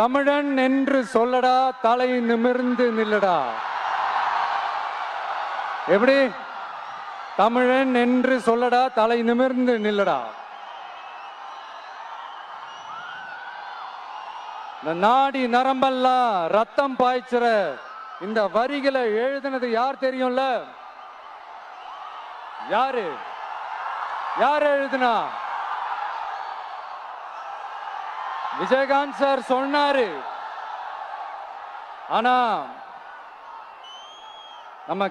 தமிழன் என்று சொல்லடா தலை நிமிர்ந்து நில்லடா. எப்படி? தமிழன் என்று சொல்லடா தலை நிமிர்ந்து நில்லடா. இந்த நாடி நரம்பெல்லாம் ரத்தம் பாய்ச்சுற இந்த வரிகளை எழுதினது யார் தெரியும்ல? யாரு? யார் எழுதுனா? விஜயகாந்த் சார் சொன்னாரு. ஆனா நம்ம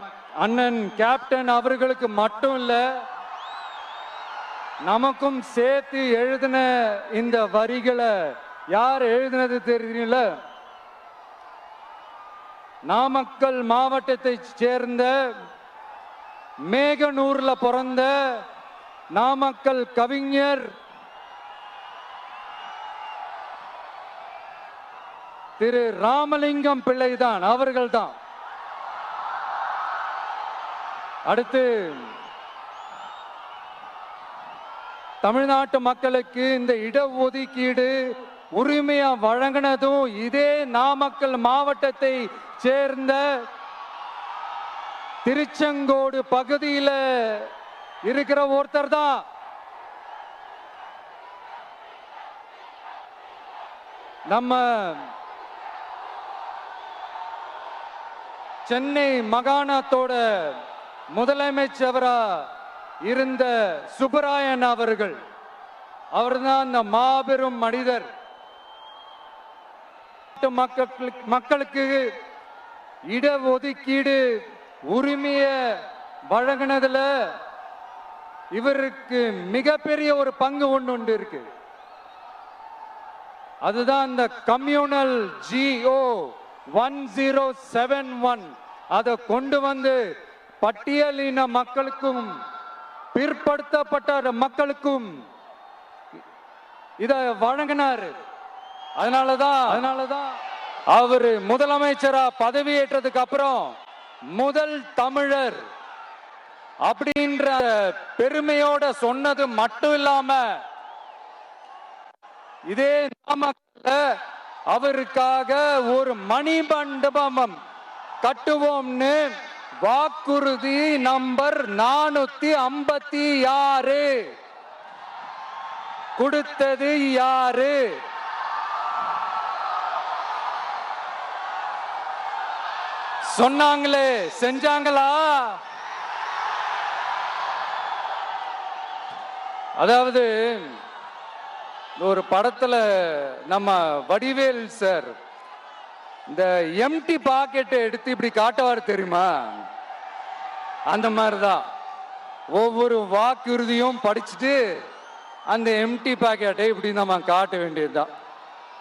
அண்ணன் கேப்டன் அவர்களுக்கு மட்டும் இல்ல நமக்கும் சேர்த்து எழுதின இந்த வரிகளை யார் எழுதினது தெரியல நாமக்கல் மாவட்டத்தை சேர்ந்த மேகனூர்ல பிறந்த நாமக்கல் கவிஞர் திரு ராமலிங்கம் பிள்ளைதான் அவர்கள்தான். அடுத்து தமிழ்நாட்டு மக்களுக்கு இந்த இடஒதுக்கீடு உரிமையா வழங்கினதும் இதே நாமக்கல் மாவட்டத்தை சேர்ந்த திருச்செங்கோடு பகுதியில இருக்கிற ஒருத்தர் தான் நம்ம சென்னை மகாணத்தோட முதலமைச்சவரா இருந்த சுப்பராயன் அவர்கள். அவர்தான் அந்த மாபெரும் மனிதர். மக்களுக்கு மக்களுக்கு இடஒதுக்கீடு உரிமைய வழங்கினதுல இவருக்கு மிகப்பெரிய ஒரு பங்கு ஒன்று உண்டு இருக்கு. அதுதான் இந்த communal GO one zero seven one அதை கொண்டு வந்து பட்டியலின மக்களுக்கும் பிற்படுத்தப்பட்ட மக்களுக்கும் இத வழங்கினாரு. அதனாலதான் அதனாலதான் அவரு முதலமைச்சரா பதவியேற்றதுக்கு அப்புறம் முதல் தமிழர் அப்படின்ற பெருமையோட சொன்னது மட்டும் இல்லாம இதே நாமக்கல்ல அவருக்காக ஒரு மணி மண்டபம் கட்டுவோம்னு வாக்குறுதி நம்பர் நானூத்தி ஐம்பத்தி ஆறு. கொடுத்தது யாரு? சொன்னாங்களே செஞ்சாங்களா? அதாவது ஒரு படத்துல நம்ம வடிவேல் சார் இந்த எம்டி பாக்கெட்டை எடுத்து இப்படி காட்டுவார் தெரியுமா? அந்த மாதிரிதான். ஒவ்வொரு வாக்குறுதியும் படிச்சுட்டு அந்த எம்டி பாக்கெட்டை இப்படி நம்ம காட்ட வேண்டியதுதான்.